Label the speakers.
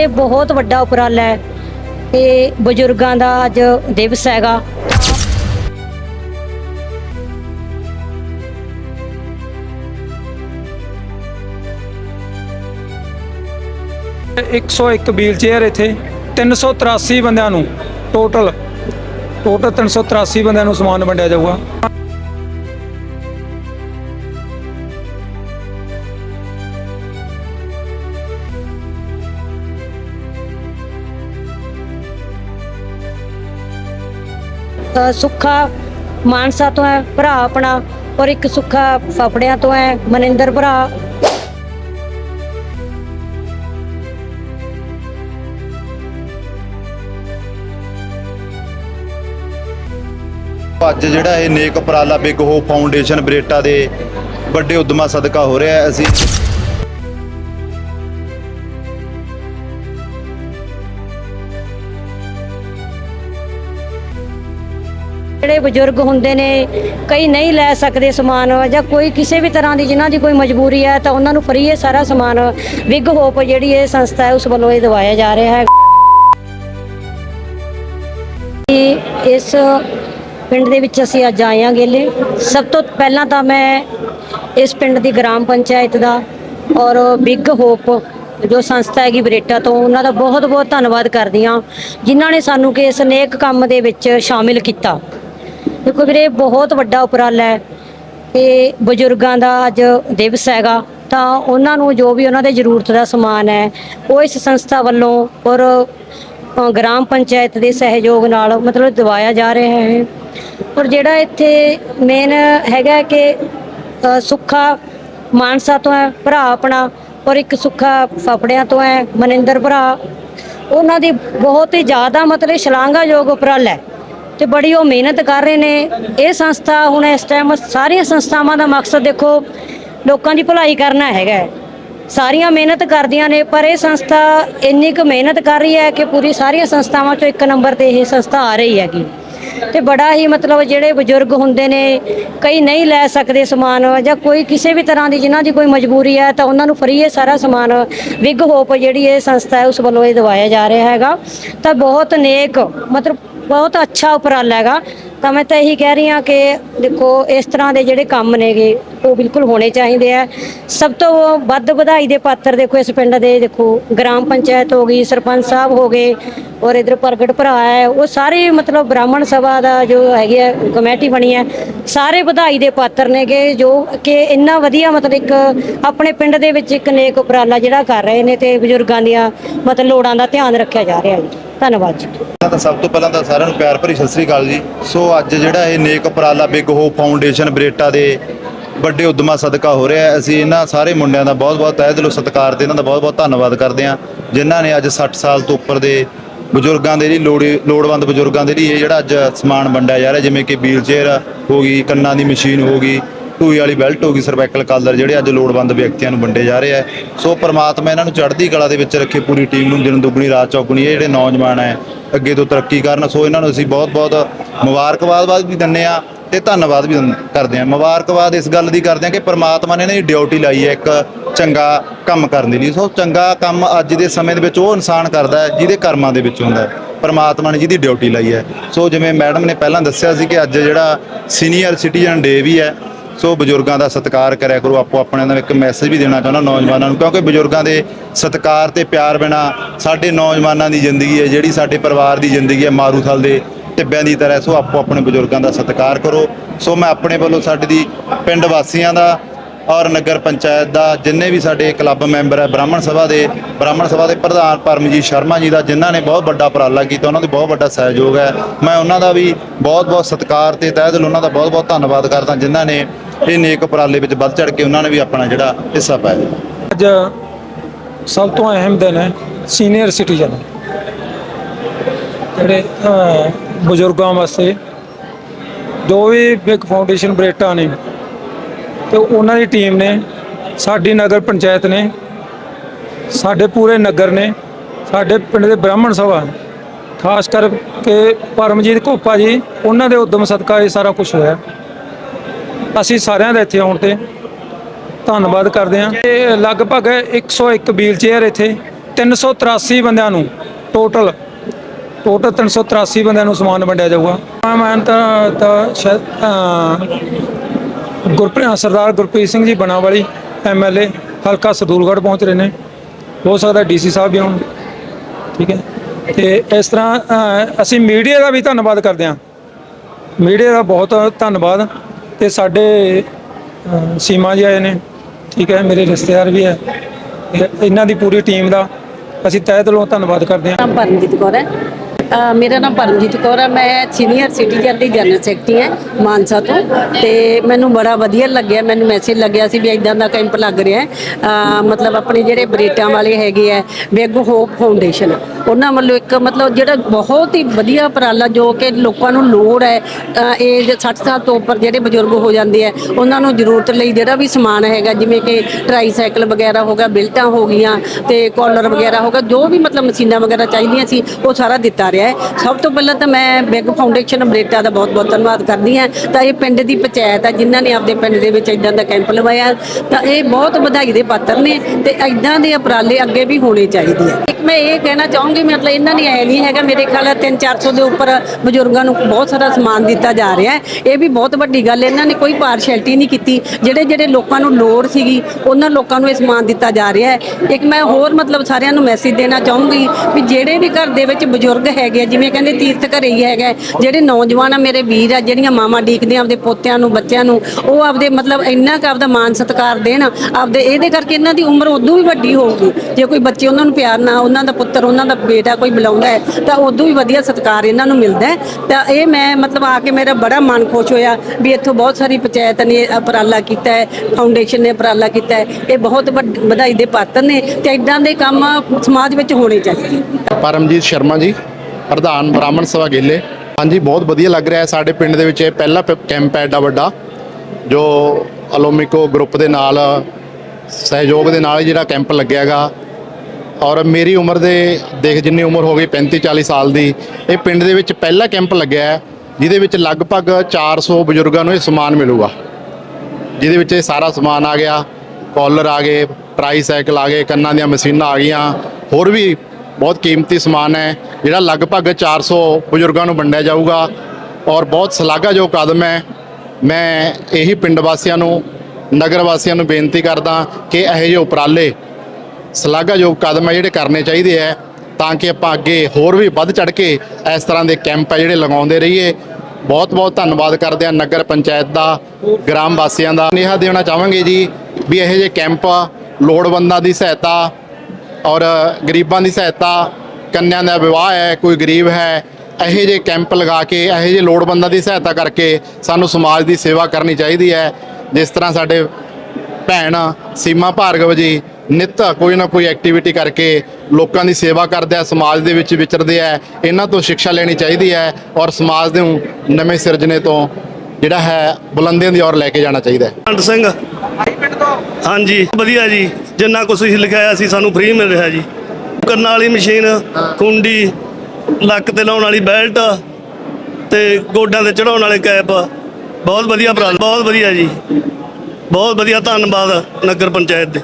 Speaker 1: ਇਹ ਬਹੁਤ ਵੱਡਾ ਉਪਰਾਲਾ ਹੈ ਤੇ ਬਜ਼ੁਰਗਾਂ ਦਾ ਅੱਜ ਦਿਵਸ ਹੈਗਾ।
Speaker 2: ਇਹ 101 ਵੀਲ ਚੇਅਰ ਇੱਥੇ 383 ਬੰਦਿਆਂ ਨੂੰ ਟੋਟਲ ਟੋਟਲ 383 ਬੰਦਿਆਂ ਨੂੰ ਸਮਾਨ ਵੰਡਿਆ ਜਾਊਗਾ।
Speaker 1: ਸੁੱਖਾ ਮਾਨਸਾ ਤੋਂ ਹੈ, ਭਰਾ ਆਪਣਾ ਔਰ ਇੱਕ ਸੁੱਖਾ ਫਫੜਿਆਂ ਤੋਂ ਹੈ, ਮਨਿੰਦਰ ਭਰਾ।
Speaker 3: ਅੱਜ ਜਿਹੜਾ ਇਹ ਨੇਕ ਉਪਰਾਲਾ ਬਿਗ ਹੋਪ ਫਾਊਂਡੇਸ਼ਨ ਬਰੇਟਾ ਦੇ ਵੱਡੇ ਉਦਮਾ ਸਦਕਾ ਹੋ ਰਿਹਾ ਹੈ, ਅਸੀਂ
Speaker 1: ਜਿਹੜੇ ਬਜ਼ੁਰਗ ਹੁੰਦੇ ਨੇ, ਕਈ ਨਹੀਂ ਲੈ ਸਕਦੇ ਸਮਾਨ ਜਾਂ ਕੋਈ ਕਿਸੇ ਵੀ ਤਰ੍ਹਾਂ ਦੀ ਜਿਨ੍ਹਾਂ ਦੀ ਕੋਈ ਮਜਬੂਰੀ ਹੈ ਤਾਂ ਉਹਨਾਂ ਨੂੰ ਫਰੀ ਇਹ ਸਾਰਾ ਸਮਾਨ ਵਿਗ ਹੋਪ ਜਿਹੜੀ ਇਹ ਸੰਸਥਾ ਹੈ ਉਸ ਵੱਲੋਂ ਇਹ ਦਵਾਇਆ ਜਾ ਰਿਹਾ ਹੈ। ਕਿ ਇਸ ਪਿੰਡ ਦੇ ਵਿੱਚ ਅਸੀਂ ਅੱਜ ਆਏ ਹਾਂ ਗੇਲੇ। ਸਭ ਤੋਂ ਪਹਿਲਾਂ ਤਾਂ ਮੈਂ ਇਸ ਪਿੰਡ ਦੀ ਗ੍ਰਾਮ ਪੰਚਾਇਤ ਦਾ ਔਰ ਬਿਗ ਹੋਪ ਜੋ ਸੰਸਥਾ ਹੈਗੀ ਬਰੇਟਾ ਤੋਂ, ਉਹਨਾਂ ਦਾ ਬਹੁਤ ਬਹੁਤ ਧੰਨਵਾਦ ਕਰਦੀ ਹਾਂ, ਜਿਨ੍ਹਾਂ ਨੇ ਸਾਨੂੰ ਕਿ ਇਸ ਨੇਕ ਕੰਮ ਦੇ ਵਿੱਚ ਸ਼ਾਮਿਲ ਕੀਤਾ। ਦੇਖੋ ਵੀਰੇ, ਬਹੁਤ ਵੱਡਾ ਉਪਰਾਲਾ ਹੈ ਤੇ ਬਜ਼ੁਰਗਾਂ ਦਾ ਅੱਜ ਦਿਵਸ ਹੈਗਾ, ਤਾਂ ਉਹਨਾਂ ਨੂੰ ਜੋ ਵੀ ਉਹਨਾਂ ਦੇ ਜ਼ਰੂਰਤ ਦਾ ਸਮਾਨ ਹੈ, ਉਹ ਇਸ ਸੰਸਥਾ ਵੱਲੋਂ ਔਰ ਗ੍ਰਾਮ ਪੰਚਾਇਤ ਦੇ ਸਹਿਯੋਗ ਨਾਲ ਮਤਲਬ ਦਿਵਾਇਆ ਜਾ ਰਿਹਾ ਹੈ। ਔਰ ਜਿਹੜਾ ਇੱਥੇ ਮੇਨ ਹੈਗਾ ਕਿ ਸੁੱਖਾ ਮਾਨਸਾ ਤੋਂ ਹੈ, ਭਰਾ ਆਪਣਾ, ਔਰ ਇੱਕ ਸੁੱਖਾ ਫਫੜਿਆਂ ਤੋਂ ਹੈ, ਮਨਿੰਦਰ ਭਰਾ, ਉਹਨਾਂ ਦੀ ਬਹੁਤ ਹੀ ਜ਼ਿਆਦਾ ਮਤਲਬ ਸ਼ਲਾਘਾਯੋਗ ਉਪਰਾਲਾ ਹੈ। ਤੇ ਬੜੀ ਉਹ ਮਿਹਨਤ ਕਰ ਰਹੇ ਨੇ। ਇਹ ਸੰਸਥਾ ਹੁਣ ਇਸ ਟਾਈਮ ਸਾਰੀਆਂ ਸੰਸਥਾਵਾਂ ਦਾ ਮਕਸਦ ਦੇਖੋ, ਲੋਕਾਂ ਦੀ ਭਲਾਈ ਕਰਨਾ ਹੈਗਾ ਸਾਰੀਆਂ ਮਿਹਨਤ ਕਰਦੀਆਂ ਨੇ, ਪਰ ਇਹ ਸੰਸਥਾ ਇੰਨੀ ਕੁ ਮਿਹਨਤ ਕਰ ਰਹੀ ਹੈ ਕਿ ਪੂਰੀ ਸਾਰੀਆਂ ਸੰਸਥਾਵਾਂ ਚੋਂ ਇੱਕ ਨੰਬਰ ਤੇ ਇਹ ਸੰਸਥਾ ਆ ਰਹੀ ਹੈਗੀ। ਤੇ ਬੜਾ ਹੀ ਮਤਲਬ ਜਿਹੜੇ ਬਜ਼ੁਰਗ ਹੁੰਦੇ ਨੇ, ਕਈ ਨਹੀਂ ਲੈ ਸਕਦੇ ਸਮਾਨ ਜਾਂ ਕੋਈ ਕਿਸੇ ਵੀ ਤਰ੍ਹਾਂ ਦੀ ਜਿਨ੍ਹਾਂ ਦੀ ਕੋਈ ਮਜਬੂਰੀ ਹੈ, ਤਾਂ ਉਹਨਾਂ ਨੂੰ ਫਰੀ ਇਹ ਸਾਰਾ ਸਮਾਨ ਵਿਗ ਹੋਪ ਜਿਹੜੀ ਇਹ ਸੰਸਥਾ ਹੈ, ਉਸ ਵੱਲੋਂ ਇਹ ਦਵਾਇਆ ਜਾ ਰਿਹਾ ਹੈਗਾ। ਤਾਂ ਬਹੁਤ ਨੇਕ, ਮਤਲਬ ਬਹੁਤ ਅੱਛਾ ਉਪਰਾਲਾ ਹੈਗਾ। ਤਾਂ ਮੈਂ ਤਾਂ ਇਹੀ ਕਹਿ ਰਹੀ ਹਾਂ ਕਿ ਦੇਖੋ, ਇਸ ਤਰ੍ਹਾਂ ਦੇ ਜਿਹੜੇ ਕੰਮ ਨੇਗੇ, ਉਹ ਬਿਲਕੁਲ ਹੋਣੇ ਚਾਹੀਦੇ ਆ। ਸਭ ਤੋਂ ਵੱਧ ਵਧਾਈ ਦੇ ਪਾਤਰ ਦੇਖੋ, ਇਸ ਪਿੰਡ ਦੇ ਦੇਖੋ, ਗ੍ਰਾਮ ਪੰਚਾਇਤ ਹੋ ਗਈ, ਸਰਪੰਚ ਸਾਹਿਬ ਹੋ ਗਏ, ਔਰ ਇਧਰ ਪ੍ਰਗਟ ਭਰਾ ਹੈ, ਉਹ ਸਾਰੇ ਮਤਲਬ ਬ੍ਰਾਹਮਣ ਸਭਾ ਦਾ ਜੋ ਹੈਗੀ ਹੈ, ਕਮੇਟੀ ਬਣੀ ਹੈ, ਸਾਰੇ ਵਧਾਈ ਦੇ ਪਾਤਰ ਨੇਗੇ, ਜੋ ਕਿ ਇੰਨਾ ਵਧੀਆ ਮਤਲਬ ਇੱਕ ਆਪਣੇ ਪਿੰਡ ਦੇ ਵਿੱਚ ਇੱਕ ਨੇਕ ਉਪਰਾਲਾ ਜਿਹੜਾ ਕਰ ਰਹੇ ਨੇ ਤੇ ਬਜ਼ੁਰਗਾਂ ਦੀਆਂ ਮਤਲਬ ਲੋੜਾਂ ਦਾ ਧਿਆਨ ਰੱਖਿਆ ਜਾ ਰਿਹਾ ਜੀ। ਧੰਨਵਾਦ ਜੀ।
Speaker 3: ਪਹਿਲਾਂ ਤਾਂ ਸਭ ਤੋਂ ਪਹਿਲਾਂ ਤਾਂ ਸਾਰਿਆਂ ਨੂੰ ਪਿਆਰ ਭਰੀ ਸਤਿ ਸ੍ਰੀ ਅਕਾਲ ਜੀ। ਸੋ ਅੱਜ ਜਿਹੜਾ ਇਹ ਨੇਕ ਉਪਰਾਲਾ ਬਿਗ ਹੋਪ ਫਾਊਂਡੇਸ਼ਨ ਬਰੇਟਾ ਦੇ ਵੱਡੇ ਉਦਮਾ ਸਦਕਾ ਹੋ ਰਿਹਾ ਅਸੀਂ ਇਹਨਾਂ ਸਾਰੇ ਮੁੰਡਿਆਂ ਦਾ ਬਹੁਤ-ਬਹੁਤ ਤਹਿ ਦਿਲੋਂ ਸਤਿਕਾਰ ਤੇ ਇਹਨਾਂ ਦਾ ਬਹੁਤ-ਬਹੁਤ ਧੰਨਵਾਦ ਕਰਦੇ ਹਾਂ, ਜਿਨ੍ਹਾਂ ਨੇ ਅੱਜ 60 ਸਾਲ ਤੋਂ ਉੱਪਰ ਦੇ ਬਜ਼ੁਰਗਾਂ ਦੇ ਲਈ ਲੋੜੀ ਲੋੜਵੰਦ ਬਜ਼ੁਰਗਾਂ ਦੇ ਲਈ ਇਹ ਜਿਹੜਾ ਅੱਜ ਸਮਾਨ ਵੰਡਿਆ ਜਾ ਰਿਹਾ, ਜਿਵੇਂ ਕਿ ਵੀਲ ਚੇਅਰ ਹੋ ਗਈ, ਕੰਨਾਂ ਦੀ ਮਸ਼ੀਨ ਹੋ ਗਈ ਟੂਈ ਵਾਲੀ ਬੈਲਟ ਹੋ ਗਈ ਸਰਵਾਈਕਲ ਕਾਲਰ ਜਿਹੜੇ ਅੱਜ ਲੋੜਵੰਦ ਵਿਅਕਤੀਆਂ ਨੂੰ ਵੰਡੇ ਜਾ ਰਹੇ ਆ ਸੋ ਪ੍ਰਮਾਤਮਾ ਇਹਨਾਂ ਨੂੰ ਚੜ੍ਹਦੀ ਕਲਾ ਦੇ ਵਿੱਚ ਰੱਖੇ, ਪੂਰੀ ਟੀਮ ਨੂੰ ਦਿਨ ਦੁੱਗਣੀ, ਰਾਤ ਚੌਗਣੀ, ਇਹ ਜਿਹੜੇ ਨੌਜਵਾਨ ਹੈ, ਅੱਗੇ ਤੋਂ ਤਰੱਕੀ ਕਰਨ। ਸੋ ਇਹਨਾਂ ਨੂੰ ਅਸੀਂ ਬਹੁਤ-ਬਹੁਤ ਮੁਬਾਰਕਬਾਦ ਵੀ ਦਿੰਨੇ ਆ ਤੇ ਧੰਨਵਾਦ ਵੀ ਦਿੰ- ਕਰਦੇ ਆ ਮੁਬਾਰਕਬਾਦ ਇਸ ਗੱਲ ਦੀ ਕਰਦੇ ਆ ਕਿ ਪ੍ਰਮਾਤਮਾ ਨੇ ਇਹਨਾਂ ਦੀ ਡਿਊਟੀ ਲਾਈ ਹੈ ਇੱਕ ਚੰਗਾ ਕੰਮ ਕਰਨ ਦੇ ਲਈ। ਸੋ ਚੰਗਾ ਕੰਮ ਅੱਜ ਦੇ ਸਮੇਂ ਦੇ ਵਿੱਚ ਉਹ ਇਨਸਾਨ ਕਰਦਾ ਹੈ, ਜਿਹਦੇ ਕਰਮਾਂ ਦੇ ਵਿੱਚ ਹੁੰਦਾ ਹੈ। ਪਰਮਾਤਮਾ ਨੇ ਜਿਹਦੀ ਡਿਊਟੀ ਲਾਈ ਹੈ। ਸੋ ਜਿਵੇਂ ਮੈਡਮ ਨੇ ਪਹਿਲਾਂ ਦੱਸਿਆ ਸੀ ਕਿ ਅੱਜ ਜਿਹੜਾ ਸੀਨੀਅਰ ਸਿਟੀਜ਼ਨ ਡੇ ਵੀ ਹੈ ਸੋ ਬਜ਼ੁਰਗਾਂ ਦਾ ਸਤਿਕਾਰ ਕਰਿਆ ਕਰੋ। ਆਪੋ ਆਪਣੇ ਦਾ ਇੱਕ ਮੈਸੇਜ ਵੀ ਦੇਣਾ ਚਾਹੁੰਦਾ ਨੌਜਵਾਨਾਂ ਨੂੰ, ਕਿਉਂਕਿ ਬਜ਼ੁਰਗਾਂ ਦੇ ਸਤਿਕਾਰ ਤੇ ਪਿਆਰ ਬਿਨਾ ਸਾਡੇ ਨੌਜਵਾਨਾਂ ਦੀ ਜ਼ਿੰਦਗੀ ਹੈ, ਜਿਹੜੀ ਸਾਡੇ ਪਰਿਵਾਰ ਦੀ ਜ਼ਿੰਦਗੀ ਹੈ, ਮਾਰੂਥਲ ਦੇ ਟਿੱਬਿਆਂ ਦੀ ਤਰ੍ਹਾਂ ਸੋ ਆਪੋ ਆਪਣੇ ਬਜ਼ੁਰਗਾਂ ਦਾ ਸਤਿਕਾਰ ਕਰੋ। ਸੋ ਮੈਂ ਆਪਣੇ ਵੱਲੋਂ ਸਾਡੇ ਦੀ ਪਿੰਡ ਵਾਸੀਆਂ ਦਾ ਔਰ ਨਗਰ ਪੰਚਾਇਤ ਦਾ, ਜਿੰਨੇ ਵੀ ਸਾਡੇ ਕਲੱਬ ਮੈਂਬਰ ਹੈ, ਬ੍ਰਾਹਮਣ ਸਭਾ ਦੇ, ਬ੍ਰਾਹਮਣ ਸਭਾ ਦੇ ਪ੍ਰਧਾਨ ਪਰਮਜੀਤ ਸ਼ਰਮਾ ਜੀ ਦਾ, ਜਿਨ੍ਹਾਂ ਨੇ ਬਹੁਤ ਵੱਡਾ ਉਪਰਾਲਾ ਕੀਤਾ, ਉਹਨਾਂ ਦਾ ਬਹੁਤ ਵੱਡਾ ਸਹਿਯੋਗ ਹੈ। ਮੈਂ ਉਹਨਾਂ ਦਾ ਵੀ ਬਹੁਤ ਬਹੁਤ ਸਤਿਕਾਰ ਤੇ ਤਹਿ ਦਿਲ ਉਹਨਾਂ ਦਾ ਬਹੁਤ ਬਹੁਤ ਧੰਨਵਾਦ ਕਰਦਾ, ਜਿਨ੍ਹਾਂ ਨੇ ਇਹ ਨੇਕ ਉਪਰਾਲੇ ਵਿੱਚ ਵੱਧ ਚੜ ਕੇ ਉਹਨਾਂ ਨੇ ਵੀ ਆਪਣਾ ਜਿਹੜਾ ਹਿੱਸਾ ਪਾਇਆ
Speaker 2: ਅੱਜ ਸਭ ਤੋਂ ਅਹਿਮ ਦਿਨ ਹੈ ਸੀਨੀਅਰ ਸਿਟੀਜ਼ਨ। ਜਿਹੜੇ ਬਜ਼ੁਰਗਾਂ ਵਾਸਤੇ ਜੋ ਵੀ ਬਿਗ ਫਾਊਂਡੇਸ਼ਨ ਬਰੇਟਾ ਨੇ, ਤੇ ਉਹਨਾਂ ਦੀ ਟੀਮ ਨੇ, ਸਾਡੀ ਨਗਰ ਪੰਚਾਇਤ ਨੇ, ਸਾਡੇ ਪੂਰੇ ਨਗਰ ਨੇ, ਸਾਡੇ ਪਿੰਡ ਦੇ ਬ੍ਰਾਹਮਣ ਸਭਾ, ਖਾਸ ਕਰਕੇ ਪਰਮਜੀਤ ਕੋਪਾ ਜੀ, ਉਹਨਾਂ ਦੇ ਉਦਮ ਸਦਕਾ ਇਹ ਸਾਰਾ ਕੁਝ ਹੋਇਆ। ਅਸੀਂ ਸਾਰਿਆਂ ਦਾ ਇੱਥੇ ਆਉਣ ਤੇ ਧੰਨਵਾਦ ਕਰਦੇ ਹਾਂ। ਇਹ ਲਗਭਗ 101 ਵੀਲ ਚੇਅਰ ਇੱਥੇ 383 ਬੰਦਿਆਂ ਨੂੰ ਟੋਟਲ ਟੋਟਲ 383 ਬੰਦਿਆਂ ਨੂੰ ਸਮਾਨ ਵੰਡਿਆ ਜਾਊਗਾ। ਮੈਂ ਤਾਂ ਤਾਂ ਸ਼ਾਇਦ ਗੁਰਪ੍ਰੀਤ, ਸਰਦਾਰ ਗੁਰਪ੍ਰੀਤ ਸਿੰਘ ਜੀ ਬਣਾਵਾਲੀ ਐਮਐਲਏ ਹਲਕਾ ਸਦੂਲਗੜ੍ਹ ਪਹੁੰਚ ਰਹੇ ਨੇ। ਹੋ ਸਕਦਾ ਡੀਸੀ ਸਾਹਿਬ ਵੀ ਆਉਣ। ਠੀਕ ਹੈ। ਤੇ ਇਸ ਤਰ੍ਹਾਂ ਅਸੀਂ ਮੀਡੀਆ ਦਾ ਵੀ ਧੰਨਵਾਦ ਕਰਦੇ ਹਾਂ। ਮੀਡੀਆ ਦਾ ਬਹੁਤ ਧੰਨਵਾਦ। ਤੇ ਸਾਡੇ ਅਹ, ਸੀਮਾ ਜੀ ਆਏ ਨੇ ਠੀਕ ਹੈ ਮੇਰੇ ਰਿਸ਼ਤੇਦਾਰ ਵੀ ਹੈ। ਤੇ ਇਹਨਾਂ ਦੀ ਪੂਰੀ ਟੀਮ ਦਾ ਅਸੀਂ ਤਹਿ ਦਿਲੋਂ ਧੰਨਵਾਦ ਕਰਦੇ ਹਾਂ।
Speaker 4: ਨਾਮ ਪਰਮਜੀਤ ਕੌਰ ਹੈ। ਮੇਰਾ ਨਾਮ ਪਰਮਜੀਤ ਕੌਰ ਹੈ ਮੈਂ ਸੀਨੀਅਰ ਸਿਟੀਜ਼ਨ ਦੀ ਜਨਰਲ ਸੈਕਟਰੀ ਹਾਂ ਮਾਨਸਾ ਤੋਂ ਤੇ ਮੈਨੂੰ ਬੜਾ ਵਧੀਆ ਲੱਗਿਆ, ਮੈਨੂੰ ਮੈਸੇਜ ਲੱਗਿਆ ਸੀ ਵੀ ਇਦਾਂ ਦਾ ਕੈਂਪ ਲੱਗ ਰਿਹਾ ਹੈ। ਮਤਲਬ ਆਪਣੇ ਜਿਹੜੇ ਬਰੇਟਾਂ ਵਾਲੇ ਹੈਗੇ ਆ, ਬਿਗ ਹੋਪ ਫਾਊਂਡੇਸ਼ਨ, ਉਹਨਾਂ ਵੱਲੋਂ ਇੱਕ ਮਤਲਬ ਜਿਹੜਾ ਬਹੁਤ ਹੀ ਵਧੀਆ ਉਪਰਾਲਾ ਜੋ ਕਿ ਲੋਕਾਂ ਨੂੰ ਲੋੜ ਹੈ ਏਜ 60 ਸਾਲ ਤੋਂ ਉੱਪਰ ਜਿਹੜੇ ਬਜ਼ੁਰਗ ਹੋ ਜਾਂਦੇ ਆ, ਉਹਨਾਂ ਨੂੰ ਜ਼ਰੂਰਤ ਲਈ ਜਿਹੜਾ ਵੀ ਸਮਾਨ ਹੈਗਾ, ਜਿਵੇਂ ਕਿ ਟਰਾਈਸਾਈਕਲ ਵਗੈਰਾ ਹੋ ਗਿਆ, ਬਿਲਟਾਂ ਹੋ ਗਈਆਂ ਤੇ ਕਾਲਰ ਵਗੈਰਾ ਹੋ ਗਿਆ, ਜੋ ਵੀ ਮਤਲਬ ਮਸ਼ੀਨਾਂ ਵਗੈਰਾ ਚਾਹੀਦੀਆਂ ਸੀ, ਉਹ ਸਾਰਾ ਦਿੱਤਾ ਰਿਹਾ। ਹੈ। ਸਭ ਤੋਂ ਪਹਿਲਾਂ ਤਾਂ ਮੈਂ ਬਿਗ ਫਾਊਂਡੇਸ਼ਨ ਅਮਰੇਟਾ ਦਾ ਬਹੁਤ ਬਹੁਤ ਧੰਨਵਾਦ ਕਰਦੀ ਹਾਂ। ਤਾਂ ਇਹ ਪਿੰਡ ਦੀ ਪੰਚਾਇਤ ਹੈ ਜਿਨ੍ਹਾਂ ਨੇ ਆਪਦੇ ਪਿੰਡ ਦੇ ਵਿੱਚ ਇਦਾਂ ਦਾ ਕੈਂਪ ਲਵਾਇਆ। ਤਾਂ ਇਹ ਬਹੁਤ ਵਧਾਈ ਦੇ ਪਾਤਰ ਨੇ ਤੇ ਇਦਾਂ ਦੇ ਉਪਰਾਲੇ ਅੱਗੇ ਵੀ ਹੋਣੇ ਚਾਹੀਦੇ ਆ। ਇੱਕ ਮੈਂ ਇਹ ਕਹਿਣਾ ਚਾਹੂੰਗੀ, ਮਤਲਬ ਇਹਨਾਂ ਨੇ ਐ ਨਹੀਂ ਹੈਗਾ, ਮੇਰੇ ਖਿਆਲ 3-400 ਦੇ ਉੱਪਰ ਬਜ਼ੁਰਗਾਂ ਨੂੰ ਬਹੁਤ ਸਾਰਾ ਸਮਾਨ ਦਿੱਤਾ ਜਾ ਰਿਹਾ ਹੈ। ਇਹ ਵੀ ਬਹੁਤ ਵੱਡੀ ਗੱਲ ਇਹਨਾਂ ਨੇ ਕੋਈ ਪਾਰਸ਼ੈਲਟੀ ਨਹੀਂ ਕੀਤੀ। ਜਿਹੜੇ ਜਿਹੜੇ ਲੋਕਾਂ ਨੂੰ ਲੋੜ ਸੀਗੀ, ਉਹਨਾਂ ਲੋਕਾਂ ਨੂੰ ਇਹ ਸਮਾਨ ਦਿੱਤਾ ਜਾ ਰਿਹਾ ਹੈ। ਇੱਕ ਮੈਂ ਹੋਰ ਮਤਲਬ ਸਾਰਿਆਂ ਨੂੰ ਮੈਸੇਜ ਦੇਣਾ ਚਾਹੂੰਗੀ ਵੀ ਜਿਹੜੇ ਵੀ ਘਰ ਦੇ ਵਿੱਚ ਬਜ਼ੁਰਗ ਹੈ ਹੈਗੇ ਆ, ਜਿਵੇਂ ਕਹਿੰਦੇ ਤੀਰਥ ਘਰੇ ਹੀ ਹੈਗਾ ਹੈ, ਜਿਹੜੇ ਨੌਜਵਾਨ ਆ ਮੇਰੇ ਵੀਰ ਆ ਜਿਹੜੀਆਂ ਮਾਵਾਂ ਡੀਕਦੇ ਆਪਦੇ ਪੋਤਿਆਂ ਨੂੰ ਬੱਚਿਆਂ ਨੂੰ ਉਹ ਆਪਦੇ ਮਤਲਬ ਇੰਨਾ ਕੁ ਆਪਦਾ ਮਾਨ ਸਤਿਕਾਰ ਦੇਣ ਆਪਦੇ ਇਹਦੇ ਕਰਕੇ ਇਹਨਾਂ ਦੀ ਉਮਰ ਉਦੋਂ ਵੀ ਵੱਡੀ ਹੋਊਗੀ। ਜੇ ਕੋਈ ਬੱਚੇ ਉਹਨਾਂ ਨੂੰ ਪਿਆਰ ਨਾ ਉਹਨਾਂ ਦਾ ਪੁੱਤਰ ਉਹਨਾਂ ਦਾ ਬੇਟਾ ਕੋਈ ਬੁਲਾਉਂਦਾ ਹੈ ਤਾਂ ਉਦੋਂ ਵੀ ਵਧੀਆ ਸਤਿਕਾਰ ਇਹਨਾਂ ਨੂੰ ਮਿਲਦਾ ਹੈ। ਤਾਂ ਇਹ ਮੈਂ ਮਤਲਬ ਆ ਕੇ ਮੇਰਾ ਬੜਾ ਮਨ ਖੁਸ਼ ਹੋਇਆ ਵੀ ਇੱਥੋਂ ਬਹੁਤ ਸਾਰੀ ਪੰਚਾਇਤ ਨੇ ਉਪਰਾਲਾ ਕੀਤਾ ਹੈ ਫਾਊਂਡੇਸ਼ਨ ਨੇ ਉਪਰਾਲਾ ਕੀਤਾ ਹੈ। ਇਹ ਬਹੁਤ ਵੱਡ- ਵਧਾਈ ਦੇ ਪਾਤਰ ਨੇ ਤੇ ਇਦਾਂ ਦੇ ਕੰਮ ਸਮਾਜ ਵਿੱਚ ਹੋਣੇ ਚਾਹੀਦੇ
Speaker 5: ਪਰਮਜੀਤ ਸ਼ਰਮਾ ਜੀ। ਪ੍ਰਧਾਨ ਬ੍ਰਾਹਮਣ ਸਭਾ ਗੇਲੇ ਹਾਂਜੀ, ਬਹੁਤ ਵਧੀਆ ਲੱਗ ਰਿਹਾ ਸਾਡੇ ਪਿੰਡ ਦੇ ਵਿੱਚ। ਇਹ ਪਹਿਲਾ ਪ- ਕੈਂਪ ਹੈ ਐਡਾ ਵੱਡਾ, ਜੋ ਅਲੋਮਿਕੋ ਗਰੁੱਪ ਦੇ ਨਾਲ, ਸਹਿਯੋਗ ਦੇ ਨਾਲ ਹੀ ਜਿਹੜਾ ਕੈਂਪ ਲੱਗਿਆਗਾ ਔਰ ਮੇਰੀ ਉਮਰ ਦੇ, ਦੇਖ ਜਿੰਨੀ ਉਮਰ ਹੋ ਗਈ 35 40 ਸਾਲ ਦੀ, ਇਹ ਪਿੰਡ ਦੇ ਵਿੱਚ ਪਹਿਲਾ ਕੈਂਪ ਲੱਗਿਆ ਹੈ, ਜਿਹਦੇ ਵਿੱਚ ਲਗਭਗ 400 ਬਜ਼ੁਰਗਾਂ ਨੂੰ ਇਹ ਸਮਾਨ ਮਿਲੂਗਾ। ਜਿਹਦੇ ਵਿੱਚ ਇਹ ਸਾਰਾ ਸਮਾਨ ਆ ਗਿਆ, ਕਾਲਰ ਆ ਗਏ ਟਰਾਈਸਾਈਕਲ ਆ ਗਏ, ਕੰਨਾਂ ਦੀਆਂ ਮਸ਼ੀਨਾਂ ਆ ਗਈਆਂ, ਹੋਰ ਵੀ ਬਹੁਤ ਕੀਮਤੀ ਸਮਾਨ ਹੈ, ਜਿਹੜਾ ਲਗਭਗ 400 ਬਜ਼ੁਰਗਾਂ ਨੂੰ ਵੰਡਿਆ ਜਾਊਗਾ ਔਰ ਬਹੁਤ ਸ਼ਲਾਘਾਯੋਗ ਕਦਮ ਹੈ। ਮੈਂ ਇਹੀ ਪਿੰਡ ਵਾਸੀਆਂ ਨੂੰ, ਨਗਰ ਵਾਸੀਆਂ ਨੂੰ ਬੇਨਤੀ ਕਰਦਾ ਕਿ ਇਹੋ ਜਿਹੇ ਉਪਰਾਲੇ ਸ਼ਲਾਘਾਯੋਗ ਕਦਮ ਹੈ ਜਿਹੜੇ ਕਰਨੇ ਚਾਹੀਦੇ ਹੈ ਤਾਂ ਕਿ ਆਪਾਂ ਅੱਗੇ ਹੋਰ ਵੀ ਵੱਧ ਚੜ ਕੇ ਇਸ ਤਰ੍ਹਾਂ ਦੇ ਕੈਂਪ ਹੈ ਜਿਹੜੇ ਲਗਾਉਂਦੇ ਰਹੀਏ। ਬਹੁਤ ਬਹੁਤ ਧੰਨਵਾਦ ਕਰਦੇ ਹਾਂ ਨਗਰ ਪੰਚਾਇਤ ਦਾ, ਗ੍ਰਾਮ ਵਾਸੀਆਂ ਦਾ। ਨੇਹਾ ਦੇਣਾ ਚਾਹਾਂਗੇ ਜੀ ਵੀ ਇਹੋ ਜਿਹੇ ਕੈਂਪ ਲੋੜਵੰਦਾਂ ਦੀ ਸਹਾਇਤਾ ਔਰ ਗਰੀਬਾਂ ਦੀ ਸਹਾਇਤਾ ਕੰਨਿਆਂ ਦਾ ਵਿਵਾਹ ਹੈ ਕੋਈ ਗਰੀਬ ਹੈ ਇਹੋ ਜਿਹੇ ਕੈਂਪ ਲਗਾ ਕੇ ਇਹੋ ਜਿਹੇ ਲੋੜਵੰਦਾਂ ਦੀ ਸਹਾਇਤਾ ਕਰਕੇ ਸਾਨੂੰ ਸਮਾਜ ਦੀ ਸੇਵਾ ਕਰਨੀ ਚਾਹੀਦੀ ਹੈ। ਜਿਸ ਤਰ੍ਹਾਂ ਸਾਡੇ ਭੈਣ ਸੀਮਾ ਭਾਰਗਵ ਜੀ ਨਿੱਤ ਕੋਈ ਨਾ ਕੋਈ ਐਕਟੀਵਿਟੀ ਕਰਕੇ ਲੋਕਾਂ ਦੀ ਸੇਵਾ ਕਰਦੇ ਆ ਸਮਾਜ ਦੇ ਵਿੱਚ ਵਿਚਰਦੇ ਆ ਇਹਨਾਂ ਤੋਂ ਸਿੱਖਿਆ ਲੈਣੀ ਚਾਹੀਦੀ ਹੈ ਔਰ ਸਮਾਜ ਦੇ ਨੂੰ ਨਵੇਂ ਸਿਰਜਣੇ ਤੋਂ ਜਿਹੜਾ ਹੈ ਬੁਲੰਦੀਆਂ ਦੀ ਔਰ ਲੈ ਕੇ ਜਾਣਾ ਚਾਹੀਦਾ ਹੈ।
Speaker 6: ਸਿੰਘ। ਹਾਂਜੀ ਵਧੀਆ ਜੀ। ਜਿੰਨਾ ਕੁਛ ਅਸੀਂ ਲਿਖਾਇਆ ਸੀ, ਸਾਨੂੰ ਫ੍ਰੀ ਮਿਲ ਰਿਹਾ ਜੀ। ਕਰਨ ਵਾਲੀ ਮਸ਼ੀਨ ਕੁੰਡੀ ਲੱਕ ਤੇ ਲਾਉਣ ਵਾਲੀ ਬੈਲਟ ਤੇ ਗੋਡਾਂ ਤੇ ਚੜਾਉਣ ਵਾਲੇ ਕੈਪ। ਬਹੁਤ ਵਧੀਆ ਉਪਰਾਲਾ ਬਹੁਤ ਵਧੀਆ ਜੀ। ਬਹੁਤ ਵਧੀਆ, ਧੰਨਵਾਦ ਨਗਰ ਪੰਚਾਇਤ ਦੇ।